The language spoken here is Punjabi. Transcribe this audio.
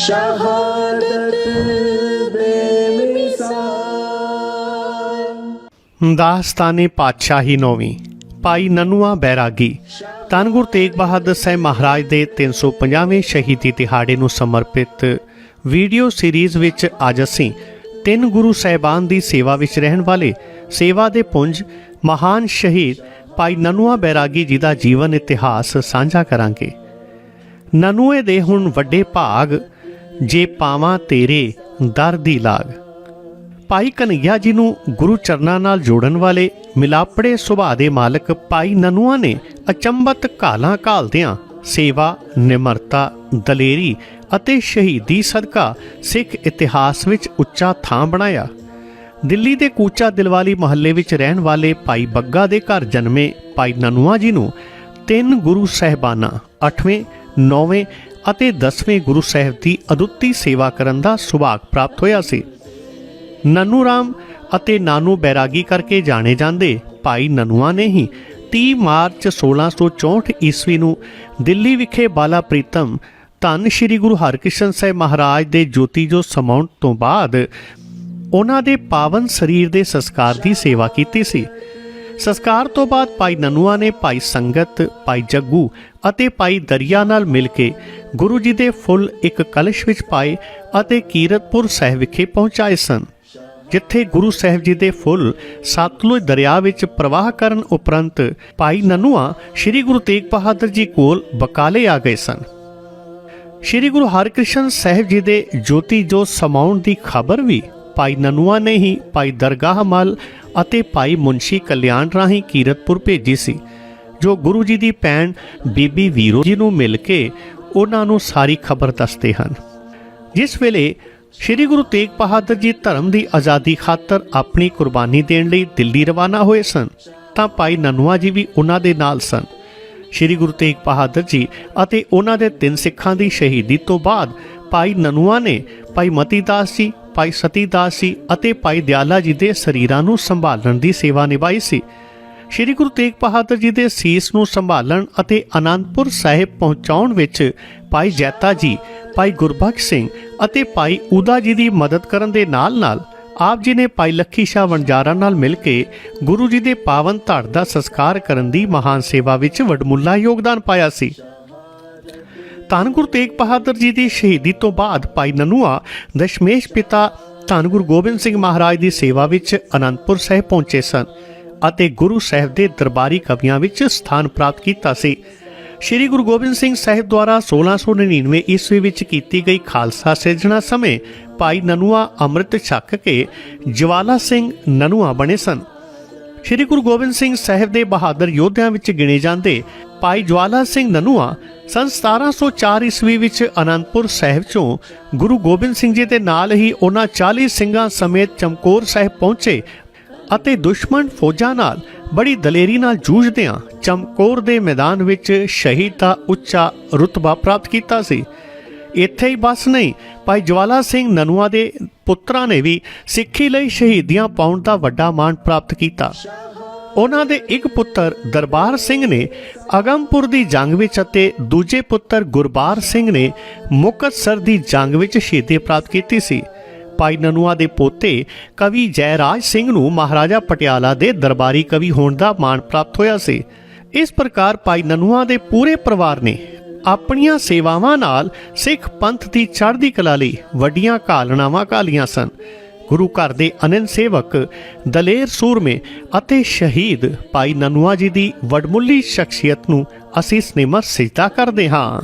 ਸ਼ਹਾਦਤ ਬੇਮਿਸਾਲ ਦਾਸਤਾਨੇ ਪਾਤਸ਼ਾਹੀ ਨੌਵੀਂ, ਭਾਈ ਨਨੂਆ ਬੈਰਾਗੀ। ਧੰਨ ਗੁਰੂ ਤੇਗ ਬਹਾਦਰ ਸਾਹਿਬ ਮਹਾਰਾਜ ਦੇ 350ਵੇਂ ਸ਼ਹੀਦੀ ਦਿਹਾੜੇ ਨੂੰ ਸਮਰਪਿਤ ਵੀਡੀਓ ਸੀਰੀਜ਼ ਵਿੱਚ ਅੱਜ ਅਸੀਂ ਤਿੰਨ ਗੁਰੂ ਸਾਹਿਬਾਨ ਦੀ ਸੇਵਾ ਵਿੱਚ ਰਹਿਣ ਵਾਲੇ ਸੇਵਾ ਦੇ ਪੁੰਜ ਮਹਾਨ ਸ਼ਹੀਦ ਭਾਈ ਨਨੂਆ ਬੈਰਾਗੀ ਜੀ ਦਾ ਜੀਵਨ ਇਤਿਹਾਸ ਸਾਂਝਾ ਕਰਾਂਗੇ। ਨਨੂਏ ਦੇ ਹੁਣ ਵੱਡੇ ਭਾਗ ਜੇ ਪਾਵਾਂ ਤੇਰੇ ਦਰ ਦੀ ਲਾਗ। ਭਾਈ ਕਨਈਆ ਜੀ ਨੂੰ ਗੁਰੂ ਚਰਨਾਂ ਨਾਲ ਜੋੜਨ ਵਾਲੇ ਮਿਲਾਪੜੇ ਸੁਭਾਅ ਦੇ ਮਾਲਕ ਭਾਈ ਨਨੂਆ ਨੇ ਅਚੰਬਤ ਕਾਲਾਂ ਘਾਲਦਿਆਂ ਸੇਵਾ, ਨਿਮਰਤਾ, ਦਲੇਰੀ ਅਤੇ ਸ਼ਹੀਦੀ ਸਦਕਾ ਸਿੱਖ ਇਤਿਹਾਸ ਵਿੱਚ ਉੱਚਾ ਥਾਂ ਬਣਾਇਆ। ਦਿੱਲੀ ਦੇ ਕੂਚਾ ਦਿਲਵਾਲੀ ਮਹੱਲੇ ਵਿੱਚ ਰਹਿਣ ਵਾਲੇ ਭਾਈ ਬੱਗਾ ਦੇ ਘਰ ਜਨਮੇ ਭਾਈ ਨਨੂਆ ਜੀ ਨੂੰ ਤਿੰਨ ਗੁਰੂ ਸਹਿਬਾਨਾਂ 8ਵੇਂ 9ਵੇਂ ਅਤੇ 10ਵੇਂ ਗੁਰੂ ਸਾਹਿਬ ਦੀ ਅਦੁੱਤੀ ਸੇਵਾ ਕਰਨ ਦਾ ਸੁਭਾਗ ਪ੍ਰਾਪਤ ਹੋਇਆ ਸੀ। ਨਨੂ ਰਾਮ ਅਤੇ ਨਾਨੂ ਬੈਰਾਗੀ ਕਰਕੇ ਜਾਣੇ ਜਾਂਦੇ ਭਾਈ ਨਨੂਆ ਨੇ ਹੀ 30 ਮਾਰਚ 1664 ਈਸਵੀ ਨੂੰ ਦਿੱਲੀ ਵਿਖੇ ਬਾਲਾ ਪ੍ਰੀਤਮ ਧੰਨ ਸ਼੍ਰੀ ਗੁਰੂ ਹਰਕ੍ਰਿਸ਼ਨ ਸਾਹਿਬ ਮਹਾਰਾਜ ਦੇ ਜੋਤੀ ਜੋ ਸਮਾਉਣ ਤੋਂ ਬਾਅਦ ਉਹਨਾਂ ਦੇ ਪਾਵਨ ਸਰੀਰ ਦੇ ਸੰਸਕਾਰ ਦੀ ਸੇਵਾ ਕੀਤੀ ਸੀ। ਸੰਸਕਾਰ ਤੋਂ ਬਾਅਦ ਭਾਈ ਨਨੂਆ ਨੇ ਭਾਈ ਸੰਗਤ, ਭਾਈ ਜੱਗੂ ਅਤੇ ਭਾਈ ਦਰਿਆ ਨਾਲ ਮਿਲ ਕੇ ਗੁਰੂ ਜੀ ਦੇ ਫੁੱਲ ਇੱਕ ਕਲਸ਼ ਵਿੱਚ ਪਾਏ ਅਤੇ ਕੀਰਤਪੁਰ ਸਾਹਿਬ ਵਿਖੇ ਪਹੁੰਚਾਏ ਸਨ, ਜਿੱਥੇ ਗੁਰੂ ਸਾਹਿਬ ਜੀ ਦੇ ਫੁੱਲ ਸਤਲੁਜ ਦਰਿਆ ਵਿੱਚ ਪ੍ਰਵਾਹ ਕਰਨ ਉਪਰੰਤ ਭਾਈ ਨਨੂਆ ਸ੍ਰੀ ਗੁਰੂ ਤੇਗ ਬਹਾਦਰ ਜੀ ਕੋਲ ਬਕਾਲੇ ਆ ਗਏ ਸਨ। ਸ੍ਰੀ ਗੁਰੂ ਹਰਿਕ੍ਰਿਸ਼ਨ ਸਾਹਿਬ ਜੀ ਦੇ ਜੋਤੀ ਜੋ ਸਮਾਉਣ ਦੀ ਖਬਰ ਵੀ ਭਾਈ ਨਨੂਆ ਨੇ ਹੀ ਭਾਈ ਦਰਗਾਹ ਮਲ ਅਤੇ ਭਾਈ ਮੁੰਸ਼ੀ ਕਲਿਆਣ ਰਾਹੀਂ ਕੀਰਤਪੁਰ ਭੇਜੀ ਸੀ, ਜੋ ਗੁਰੂ ਜੀ ਦੀ ਭੈਣ ਬੀਬੀ ਵੀਰੋ ਜੀ ਨੂੰ ਮਿਲ ਕੇ ਉਹਨਾਂ ਨੂੰ ਸਾਰੀ ਖਬਰ ਦੱਸਦੇ ਹਨ। ਜਿਸ ਵੇਲੇ ਸ੍ਰੀ ਗੁਰੂ ਤੇਗ ਬਹਾਦਰ ਜੀ ਧਰਮ ਦੀ ਆਜ਼ਾਦੀ ਖਾਤਰ ਆਪਣੀ ਕੁਰਬਾਨੀ ਦੇਣ ਲਈ ਦਿੱਲੀ ਰਵਾਨਾ ਹੋਏ ਸਨ, ਤਾਂ ਭਾਈ ਨਨੂਆ ਜੀ ਵੀ ਉਹਨਾਂ ਦੇ ਨਾਲ ਸਨ। ਸ੍ਰੀ ਗੁਰੂ ਤੇਗ ਬਹਾਦਰ ਜੀ ਅਤੇ ਉਹਨਾਂ ਦੇ ਤਿੰਨ ਸਿੱਖਾਂ ਦੀ ਸ਼ਹੀਦੀ ਤੋਂ ਬਾਅਦ ਭਾਈ ਨਨੂਆ ਨੇ ਭਾਈ ਮਤੀ ਦਾਸ ਜੀ, ਭਾਈ ਸਤੀ ਦਾਸ ਜੀ ਅਤੇ ਭਾਈ ਦਿਆਲਾ ਜੀ ਦੇ ਸਰੀਰਾਂ ਨੂੰ ਸੰਭਾਲਣ ਦੀ ਸੇਵਾ ਨਿਭਾਈ ਸੀ। ਸ੍ਰੀ ਗੁਰੂ ਤੇਗ ਬਹਾਦਰ ਜੀ ਦੇ ਸੀਸ ਨੂੰ ਸੰਭਾਲਣ ਅਤੇ ਆਨੰਦਪੁਰ ਸਾਹਿਬ ਪਹੁੰਚਾਉਣ ਵਿੱਚ ਭਾਈ ਜੈਤਾ ਜੀ, ਭਾਈ ਗੁਰਬਖਸ਼ ਸਿੰਘ ਅਤੇ ਭਾਈ ਉਦਾ ਜੀ ਦੀ ਮਦਦ ਕਰਨ ਦੇ ਨਾਲ-ਨਾਲ ਆਪ ਜੀ ਨੇ ਭਾਈ ਲੱਖੀ ਸ਼ਾਹ ਵਣਜਾਰਾ ਨਾਲ ਮਿਲ ਕੇ ਗੁਰੂ ਜੀ ਦੇ ਪਾਵਨ ਧੜ ਦਾ ਸੰਸਕਾਰ ਕਰਨ ਦੀ ਮਹਾਨ ਸੇਵਾ ਵਿੱਚ ਵਡਮੁੱਲਾ ਯੋਗਦਾਨ ਪਾਇਆ ਸੀ। ਧੰਨ ਗੁਰੂ ਤੇਗ ਬਹਾਦਰ ਜੀ ਦੀ ਸ਼ਹੀਦੀ ਤੋਂ ਬਾਅਦ ਭਾਈ ਨਨੂਆ, ਦਸ਼ਮੇਸ਼ ਪਿਤਾ ਧੰਨ ਗੁਰੂ ਗੋਬਿੰਦ ਸਿੰਘ ਮਹਾਰਾਜ ਦੀ ਸੇਵਾ ਵਿੱਚ ਅਨੰਦਪੁਰ ਸਾਹਿਬ ਪਹੁੰਚੇ ਸਨ। ਅਤੇ ਗੁਰੂ ਸਾਹਿਬ ਦੇ ਦਰਬਾਰੀ ਕਵੀਆਂ ਵਿੱਚ ਸਥਾਨ ਪ੍ਰਾਪਤ ਕੀਤਾ ਸੀ। ਸ਼੍ਰੀ ਗੁਰੂ ਗੋਬਿੰਦ ਸਿੰਘ ਸਾਹਿਬ ਦੁਆਰਾ 1699 ਈਸਵੀ ਵਿੱਚ ਕੀਤੀ ਗਈ ਖਾਲਸਾ ਸਿਰਜਣਾ ਸਮੇਂ ਭਾਈ ਨਨੂਆ ਅੰਮ੍ਰਿਤ ਛਕ ਕੇ ਜਵਾਲਾ ਸਿੰਘ ਨਨੂਆ ਬਣੇ ਸਨ। ਸ਼੍ਰੀ ਗੁਰੂ ਗੋਬਿੰਦ ਸਿੰਘ ਸਾਹਿਬ ਦੇ ਬਹਾਦਰ ਯੋਧਿਆਂ ਵਿੱਚ ਗਿਣੇ ਜਾਂਦੇ ਭਾਈ ਜਵਾਲਾ ਸਿੰਘ ਨਨੂਆ ਸਨ 1704 ਈਸਵੀ ਵਿੱਚ ਅਨੰਦਪੁਰ ਸਾਹਿਬ ਚੋਂ ਗੁਰੂ ਗੋਬਿੰਦ ਸਿੰਘ ਜੀ ਦੇ ਨਾਲ ਹੀ ਉਹਨਾਂ 40 ਸਿੰਘਾਂ ਸਮੇਤ ਚਮਕੌਰ ਸਾਹਿਬ ਪਹੁੰਚੇ ਅਤੇ ਦੁਸ਼ਮਣ ਫੌਜਾਂ ਨਾਲ ਬੜੀ ਦਲੇਰੀ ਨਾਲ ਜੂਝਦਿਆਂ ਚਮਕੌਰ ਦੇ ਮੈਦਾਨ ਵਿੱਚ ਸ਼ਹੀਦ ਦਾ ਉੱਚਾ ਰੁਤਬਾ ਪ੍ਰਾਪਤ ਕੀਤਾ ਸੀ। ਇੱਥੇ ਹੀ ਬਸ ਨਹੀਂ, ਭਾਈ ਜਵਾਲਾ ਸਿੰਘ ਨਨੂਆ ਦੇ ਪੁੱਤਰਾਂ ਨੇ ਵੀ ਸਿੱਖੀ ਲਈ ਸ਼ਹੀਦੀਆਂ ਪਾਉਣ ਦਾ ਵੱਡਾ ਮਾਣ ਪ੍ਰਾਪਤ ਕੀਤਾ। ਉਹਨਾਂ ਦੇ ਇੱਕ ਪੁੱਤਰ ਦਰਬਾਰ ਸਿੰਘ ਨੇ ਅਗੰਮਪੁਰ ਦੀ ਜੰਗ ਵਿੱਚ ਅਤੇ ਦੂਜੇ ਪੁੱਤਰ ਗੁਰਬਾਰ ਸਿੰਘ ਨੇ ਮੁਕਤਸਰ ਦੀ ਜੰਗ ਵਿੱਚ ਸ਼ਹੀਦੀ ਪ੍ਰਾਪਤ ਕੀਤੀ ਸੀ। ਭਾਈ ਨਨੂਆ ਦੇ ਪੋਤੇ ਕਵੀ ਜੈਰਾਜ ਸਿੰਘ ਨੂੰ ਮਹਾਰਾਜਾ ਪਟਿਆਲਾ ਦੇ ਦਰਬਾਰੀ ਕਵੀ ਹੋਣ ਦਾ ਮਾਣ ਪ੍ਰਾਪਤ ਹੋਇਆ ਸੀ। ਇਸ ਪ੍ਰਕਾਰ ਭਾਈ ਨਨੂਆ ਦੇ ਪੂਰੇ ਪਰਿਵਾਰ ਨੇ ਆਪਣੀਆਂ ਸੇਵਾਵਾਂ ਨਾਲ ਸਿੱਖ ਪੰਥ ਦੀ ਚੜ੍ਹਦੀ ਕਲਾ ਲਈ ਵੱਡੀਆਂ ਘਾਲਣਾਵਾਂ ਘਾਲੀਆਂ ਸਨ। ਗੁਰੂ ਘਰ ਦੇ ਅਨੰਦ ਸੇਵਕ ਦਲੇਰ ਸੂਰਮੇ ਅਤੇ ਸ਼ਹੀਦ ਭਾਈ ਨਨੂਆ ਜੀ ਦੀ ਵਡਮੁੱਲੀ ਸ਼ਖਸੀਅਤ ਨੂੰ ਅਸੀਂ ਸਨੇਮਾ ਸਿਜਦਾ ਕਰਦੇ ਹਾਂ।